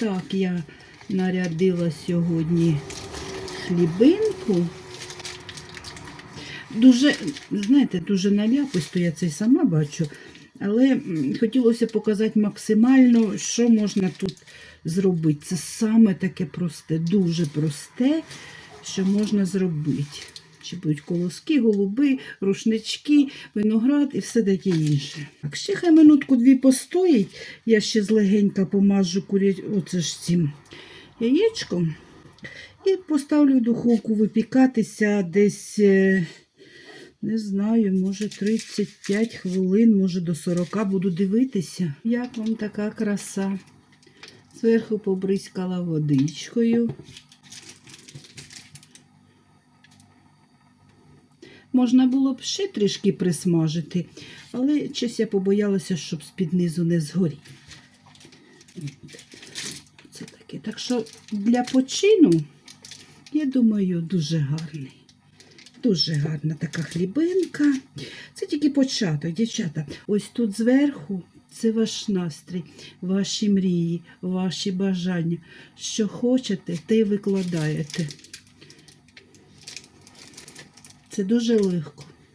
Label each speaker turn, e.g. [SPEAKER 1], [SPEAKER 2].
[SPEAKER 1] так я нарядила сьогодні хлібинку. Дуже, знаєте, дуже наляписто, я це сама бачу. Але хотілося показати максимально, що можна тут зробити. Це саме таке просте, дуже просте, що можна зробити. Чи будуть колоски, голуби, рушнички, виноград і все таке інше. Так, ще хай минутку дві постоїть. Я ще злегенька помажу куря... оце ж цим яєчком. І поставлю в духовку випікатися десь, е, не знаю, може 35 хвилин, може до 40 буду дивитися. Як вам така краса? Зверху побризкала водичкою. Можна було б ще трішки присмажити, але щось я побоялася, щоб з-під низу не згорів. Це таке. Так що для почину, я думаю, дуже гарний. Дуже гарна така хлібинка. Це тільки початок, дівчата. Ось тут зверху це ваш настрій, ваші мрії, ваші бажання. Що хочете, те й викладаєте. Це дуже легко.